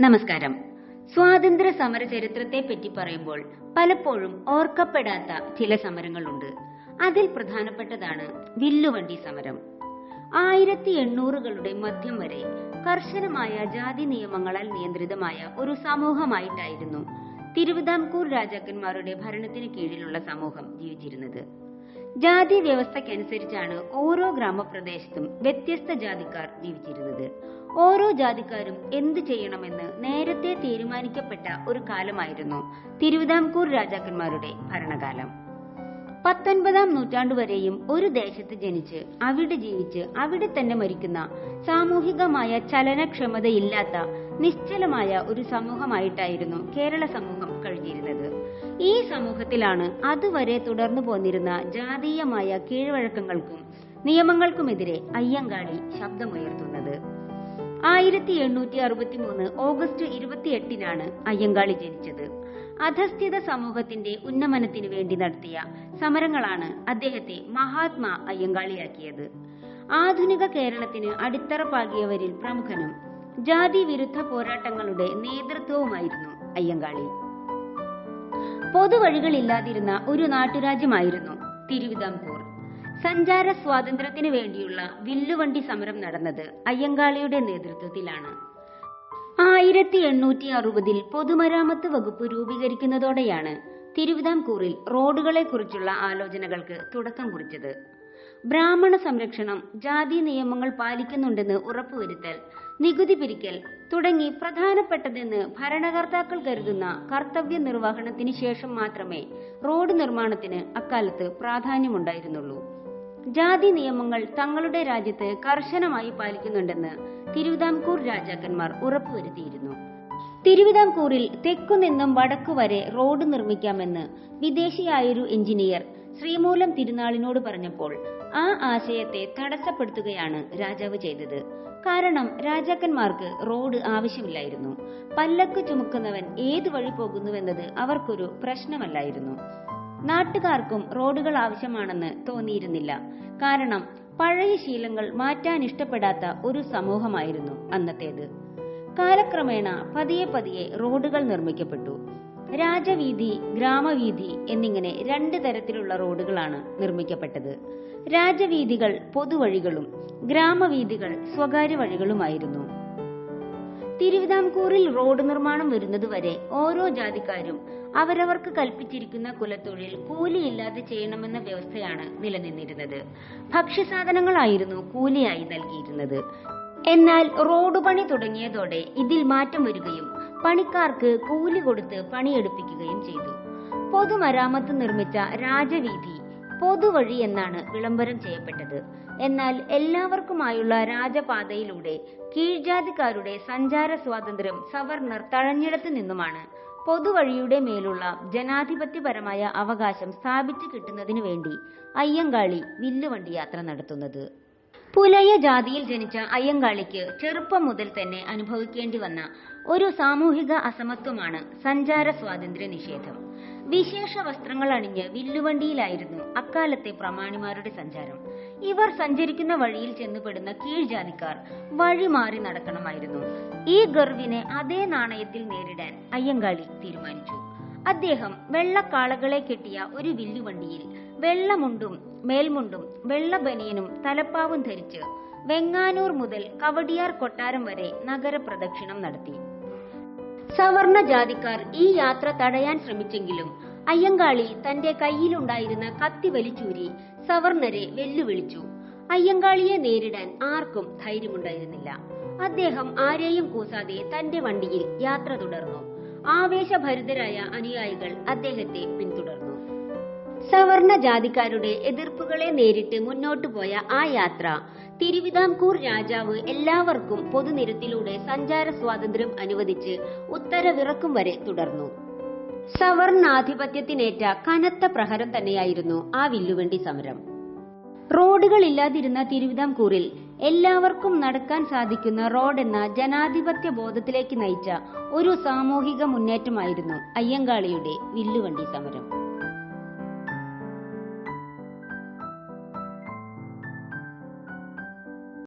നമസ്കാരം. സ്വാതന്ത്ര്യ സമര ചരിത്രത്തെ പറ്റി പറയുമ്പോൾ പലപ്പോഴും ഓർക്കപ്പെടാത്ത ചില സമരങ്ങളുണ്ട്. അതിൽ പ്രധാനപ്പെട്ടതാണ് വില്ലുവണ്ടി സമരം. ആയിരത്തി എണ്ണൂറുകളുടെ മധ്യം വരെ കർശനമായ ജാതി നിയമങ്ങളാൽ നിയന്ത്രിതമായ ഒരു സമൂഹമായിട്ടായിരുന്നു തിരുവിതാംകൂർ രാജാക്കന്മാരുടെ ഭരണത്തിന് കീഴിലുള്ള സമൂഹം ജീവിച്ചിരുന്നത്. ജാതി വ്യവസ്ഥക്കനുസരിച്ചാണ് ഓരോ ഗ്രാമപ്രദേശത്തും വ്യത്യസ്ത ജാതിക്കാർ ജീവിച്ചിരുന്നത്. ഓരോ ജാതിക്കാരും എന്ത് ചെയ്യണമെന്ന് നേരത്തെ തീരുമാനിക്കപ്പെട്ട ഒരു കാലമായിരുന്നു തിരുവിതാംകൂർ രാജാക്കന്മാരുടെ ഭരണകാലം. പത്തൊൻപതാം നൂറ്റാണ്ടു വരെയും ഒരു ദേശത്ത് ജനിച്ച് അവിടെ ജീവിച്ച് അവിടെ തന്നെ മരിക്കുന്ന സാമൂഹികമായ ചലനക്ഷമതയില്ലാത്ത നിശ്ചലമായ ഒരു സമൂഹമായിട്ടായിരുന്നു കേരള സമൂഹം കഴിഞ്ഞിരുന്നത്. ഈ സമൂഹത്തിലാണ് അതുവരെ തുടർന്നു പോന്നിരുന്ന ജാതീയമായ കീഴ്വഴക്കങ്ങൾക്കും നിയമങ്ങൾക്കുമെതിരെ അയ്യങ്കാളി ശബ്ദമുയർത്തുന്നത്. ആയിരത്തി എണ്ണൂറ്റി അറുപത്തി മൂന്ന് ഓഗസ്റ്റ് ഇരുപത്തിയെട്ടിനാണ് അയ്യങ്കാളി ജനിച്ചത്. അധസ്ഥിത സമൂഹത്തിന്റെ ഉന്നമനത്തിനു വേണ്ടി നടത്തിയ സമരങ്ങളാണ് അദ്ദേഹത്തെ മഹാത്മാ അയ്യങ്കാളിയാക്കിയത്. ആധുനിക കേരളത്തിന് അടിത്തറ പാകിയവരിൽ പ്രമുഖനും ജാതി വിരുദ്ധ പോരാട്ടങ്ങളുടെ നേതൃത്വവുമായിരുന്നു അയ്യങ്കാളി. പൊതുവഴികളില്ലാതിരുന്ന ഒരു നാട്ടുരാജ്യമായിരുന്നു തിരുവിതാംകൂർ. സഞ്ചാര സ്വാതന്ത്ര്യത്തിന് വേണ്ടിയുള്ള വില്ലുവണ്ടി സമരം നടന്നത് അയ്യങ്കാളിയുടെ നേതൃത്വത്തിലാണ്. ആയിരത്തി എണ്ണൂറ്റി അറുപതിൽ പൊതുമരാമത്ത് വകുപ്പ് രൂപീകരിക്കുന്നതോടെയാണ് തിരുവിതാംകൂറിൽ റോഡുകളെ കുറിച്ചുള്ള ആലോചനകൾക്ക് തുടക്കം കുറിച്ചത്. ബ്രാഹ്മണ സംരക്ഷണം ജാതി നിയമങ്ങൾ പാലിക്കുന്നുണ്ടെന്ന് ഉറപ്പുവരുത്തൽ നികുതി പിരിക്കൽ തുടങ്ങി പ്രധാനപ്പെട്ടതെന്ന് ഭരണകർത്താക്കൾ കരുതുന്ന കർത്തവ്യ നിർവഹണത്തിന് ശേഷം മാത്രമേ റോഡ് നിർമ്മാണത്തിന് അക്കാലത്ത് പ്രാധാന്യമുണ്ടായിരുന്നുള്ളൂ. ജാതി നിയമങ്ങൾ തങ്ങളുടെ രാജ്യത്ത് കർശനമായി പാലിക്കുന്നുണ്ടെന്ന് തിരുവിതാംകൂർ രാജാക്കന്മാർ ഉറപ്പുവരുത്തിയിരുന്നു. തിരുവിതാംകൂറിൽ തെക്കുനിന്നും വടക്കു വരെ റോഡ് നിർമ്മിക്കാമെന്ന് വിദേശിയായൊരു എഞ്ചിനീയർ ശ്രീമൂലം തിരുനാളിനോട് പറഞ്ഞപ്പോൾ ആ ആശയത്തെ തടസ്സപ്പെടുത്തുകയാണ് രാജാവ് ചെയ്തത്. കാരണം രാജാക്കന്മാർക്ക് റോഡ് ആവശ്യമില്ലായിരുന്നു. പല്ലക്ക് ചുമക്കുന്നവൻ ഏത് വഴി പോകുന്നുവെന്നത് അവർക്കൊരു പ്രശ്നമല്ലായിരുന്നു. നാട്ടുകാർക്കും റോഡുകൾ ആവശ്യമാണെന്ന് തോന്നിയിരുന്നില്ല. കാരണം പഴയ ശീലങ്ങൾ മാറ്റാൻ ഇഷ്ടപ്പെടാത്ത ഒരു സമൂഹമായിരുന്നു അന്നത്തേത്. കാലക്രമേണ പതിയെ പതിയെ റോഡുകൾ നിർമ്മിക്കപ്പെട്ടു. രാജവീതി ഗ്രാമവീതി എന്നിങ്ങനെ രണ്ട് തരത്തിലുള്ള റോഡുകളാണ് നിർമ്മിക്കപ്പെട്ടത്. രാജവീതികൾ പൊതുവഴികളും ഗ്രാമവീതികൾ സ്വകാര്യ വഴികളുമായിരുന്നു. തിരുവിതാംകൂറിൽ റോഡ് നിർമ്മാണം വരുന്നതുവരെ ഓരോ ജാതിക്കാരും അവരവർക്ക് കൽപ്പിച്ചിരിക്കുന്ന കുലത്തൊഴിൽ കൂലിയില്ലാതെ ചെയ്യണമെന്ന വ്യവസ്ഥയാണ് നിലനിന്നിരുന്നത്. ഭക്ഷ്യസാധനങ്ങളായിരുന്നു കൂലിയായി നൽകിയിരുന്നത്. എന്നാൽ റോഡ് പണി തുടങ്ങിയതോടെ ഇതിൽ മാറ്റം വരികയും പണിക്കാർക്ക് കൂലി കൊടുത്ത് പണിയെടുപ്പിക്കുകയും ചെയ്തു. പൊതുമരാമത്ത് നിർമ്മിച്ച രാജവീതി പൊതുവഴി എന്നാണ് വിളംബരം ചെയ്യപ്പെട്ടത്. എന്നാൽ എല്ലാവർക്കുമായുള്ള രാജപാതയിലൂടെ കീഴ്ജാതിക്കാരുടെ സഞ്ചാര സ്വാതന്ത്ര്യം സവർണർ തഴഞ്ഞിടത്തു നിന്നുമാണ് പൊതുവഴിയുടെ മേലുള്ള ജനാധിപത്യപരമായ അവകാശം സ്ഥാപിച്ചു കിട്ടുന്നതിനു വേണ്ടി അയ്യങ്കാളി വില്ലുവണ്ടി യാത്ര നടത്തുന്നത്. പുലയ ജാതിയിൽ ജനിച്ച അയ്യങ്കാളിക്ക് ചെറുപ്പം മുതൽ തന്നെ അനുഭവിക്കേണ്ടി വന്ന ഒരു സാമൂഹിക അസമത്വമാണ് സഞ്ചാര സ്വാതന്ത്ര്യ നിഷേധം. വിശേഷ വസ്ത്രങ്ങൾ അണിഞ്ഞ് വില്ലുവണ്ടിയിലായിരുന്നു അക്കാലത്തെ പ്രമാണിമാരുടെ സഞ്ചാരം. ഇവർ സഞ്ചരിക്കുന്ന വഴിയിൽ ചെന്നുപെടുന്ന കീഴ്ജാതിക്കാർ വഴി മാറി നടക്കണമായിരുന്നു. ഈ ഗർവിനെ അതേ നാണയത്തിൽ നേരിടാൻ അയ്യങ്കാളി തീരുമാനിച്ചു. അദ്ദേഹം വെള്ളക്കാളകളെ കെട്ടിയ ഒരു വില്ലുവണ്ടിയിൽ വെള്ളമുണ്ടും മേൽമുണ്ടും വെള്ള ബനിയനും തലപ്പാവും ധരിച്ച് വെങ്ങാനൂർ മുതൽ കവടിയാർ കൊട്ടാരം വരെ നഗരപ്രദക്ഷിണം നടത്തി. സവർണ ജാതിക്കാർ ഈ യാത്ര തടയാൻ ശ്രമിച്ചെങ്കിലും അയ്യങ്കാളി തന്റെ കയ്യിലുണ്ടായിരുന്ന കത്തി വലിച്ചൂരി സവർണരെ വെല്ലുവിളിച്ചു. അയ്യങ്കാളിയെ നേരിടാൻ ആർക്കും ധൈര്യമുണ്ടായിരുന്നില്ല. അദ്ദേഹം ആരെയും കൂസാതെ തന്റെ വണ്ടിയിൽ യാത്ര തുടർന്നു. ആവേശഭരിതരായ അനുയായികൾ അദ്ദേഹത്തെ പിന്തുടർന്നു. സവർണ ജാതിക്കാരുടെ എതിർപ്പുകളെ നേരിട്ട് മുന്നോട്ടു പോയ ആ യാത്ര തിരുവിതാംകൂർ രാജാവ് എല്ലാവർക്കും പൊതുനിരത്തിലൂടെ സഞ്ചാര സ്വാതന്ത്ര്യം അനുവദിച്ച് ഉത്തരവിറക്കും വരെ തുടർന്നു. സവർണാധിപത്യത്തിനേറ്റ കനത്ത പ്രഹരം തന്നെയായിരുന്നു ആ വില്ലുവണ്ടി സമരം. റോഡുകളില്ലാതിരുന്ന തിരുവിതാംകൂറിൽ എല്ലാവർക്കും നടക്കാൻ സാധിക്കുന്ന റോഡ് എന്ന ജനാധിപത്യ ബോധത്തിലേക്ക് നയിച്ച ഒരു സാമൂഹിക മുന്നേറ്റമായിരുന്നു അയ്യങ്കാളിയുടെ വില്ലുവണ്ടി സമരം.